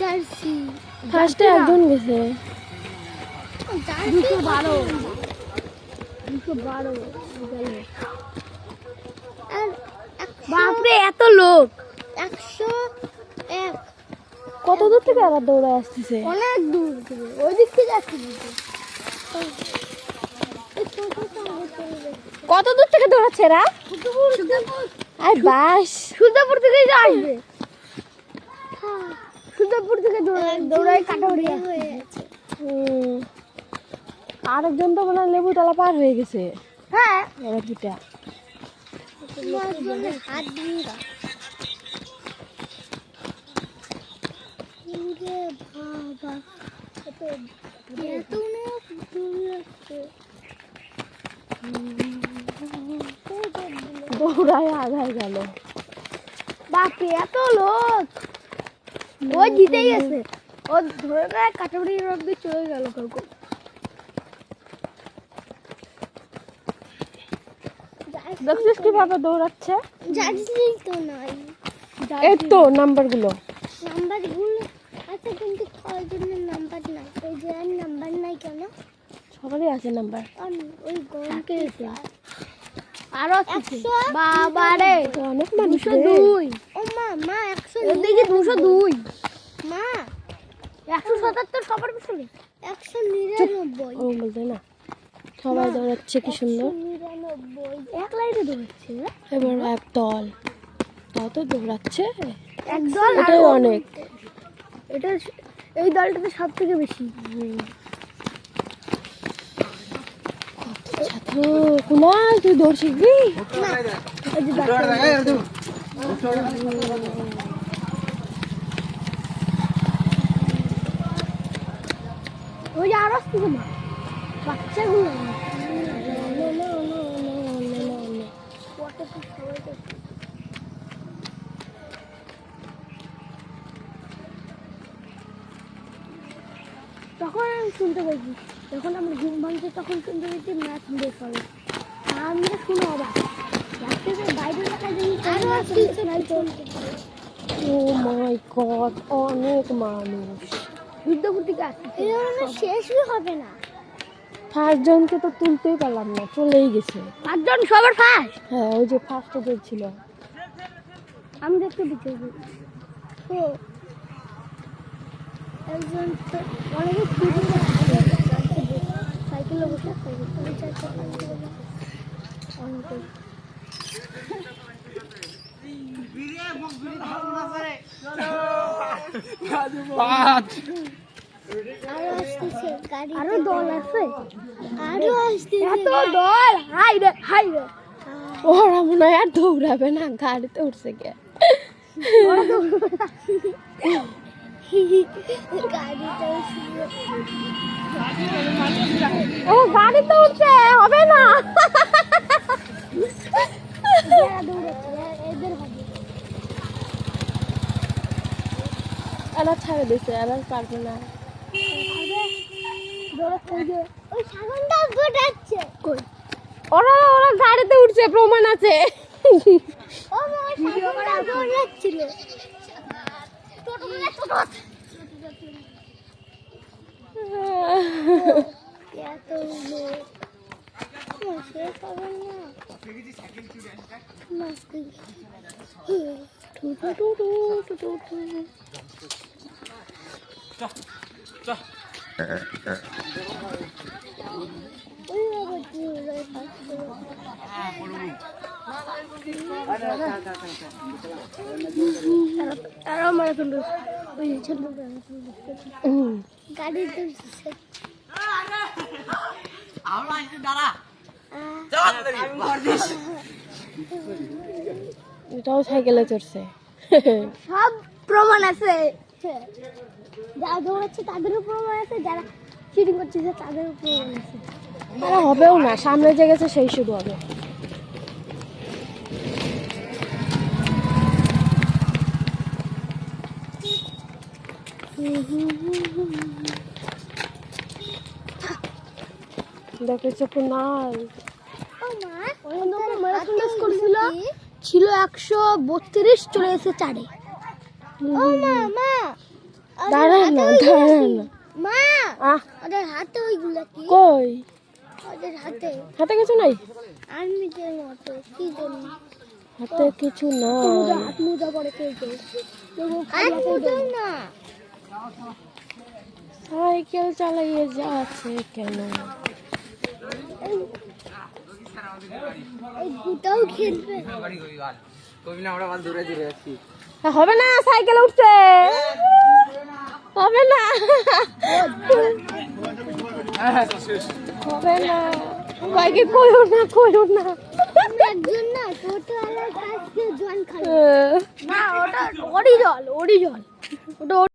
Jersey. ফার্স্টে একজন গেছে। দুশো বারো। দুশো বারো। বাপরে এত লোক। একশো এক। কত দূর থেকে আবার দৌড়ে আসতেছে? অনেক দূর থেকে। ওই দিক থেকে যাচ্ছে। কত দূর থেকে দৌড়াচ্ছে এরা? আর বাস। সুন্দরপুর থেকে আসবে। সুন্দরপুর থেকে কাটাউড়ি হয়ে। আরেকজন তো মনে লেবু তলা পার হয়ে গেছে। হ্যাঁ। দুটা হাত দৌড়ায় আগায় গেল। বাপরে এত লোক। ও জিতে গেছে। ও ধরে নেয় কাটাউড়ি অব্দি চলে গেল কাউকে। দেখছিস কীভাবে দৌড়াচ্ছে? জার্সি তো নাই। এই তো নাম্বারগুলো। নাম্বারগুলো আচ্ছা কিন্তু কয়জনের নাম্বার নাই। ওই যে আর নাম্বার নাই কেন? সবারই আছে নাম্বার। ওই গরমকে আরও একশো বাবারে। অনেক মানুষ দুই। ও মা মা একশো দেখি দুশো দুই। মা একশো সাতাত্তর সবার পিছনে। একশো নিরানব্বই। ও বলতে না। সবাই দৌড়াচ্ছে কি সুন্দর। এক লাইনে দৌড়াচ্ছে এবার এক দল। তাও তো দৌড়াচ্ছে। এক দল এটাই অনেক। এটা এই দলটাতে সব থেকে বেশি হুম। ছাত্র। কুনাল তুই দৌড় শিখবি দেখো। না বাচ্চাগুলো তখন আমি শুনতে পেয়েছি যখন আমরা ঘুম ভাঙছে তখন শুনতে পেয়েছি ম্যাচ বের হবে আমরা শুনে অবাক। রাত্রে বাইরে আরও আসছে ও মাই গড অনেক মানুষ। আসছে এটা শেষই হবে না। ফার্স্ট জনকে তো তুলতেই পারলাম না চলেই গেছে। পাঁচজন সবার ফার্স্ট হ্যাঁ ওই যে ফার্স্ট ছিল। আমি দেখতে দিতে তো একজন তো অনেকে সাইকেলে বসে অনেকে। গাড়ি আরও দল আছে। আরও আসতেছে। এত দল হাই রে হাই রে। ওরা মনে হয় আর দৌড়াবে না গাড়িতে উঠছে কে? ও গাড়িতে উঠছে হবে না। এরা ছাড়ে দিছে এরা পারবে না ওরা ওরা গাড়িতে উঠছে প্রমাণ আছে হুম। গাড়ি এটাও সাইকেলে চড়ছে। সব প্রমাণ আছে। যারা দৌড়াচ্ছে তাদেরও প্রমাণ আছে যারা চিটিং করছে তাদেরও প্রমাণ আছে তারা হবেও না সামনে যে গেছে সেই শুরু হবে। দেখেছ কুনাল করছিল ছিল একশো বত্রিশ চলে এসে চারে। ও মা না না। মা ওদের হাতে ওইগুলো কি কই? ওদের হাতে। হাতে কিছু নাই? আর্মিদের মতো কি জন্য? হাতে কিছু নাই। হাত মোজা পরে খেলছে হাত মোজা না। সাইকেল চালিয়ে যাচ্ছে কেন? এই দুটাও খেলবে। হবে না সাইকেল উঠছে। হবে না। হবে না। কয়েকে কইও না কইও না ওটা ওরই জল ওরই জল। ওটা ওর-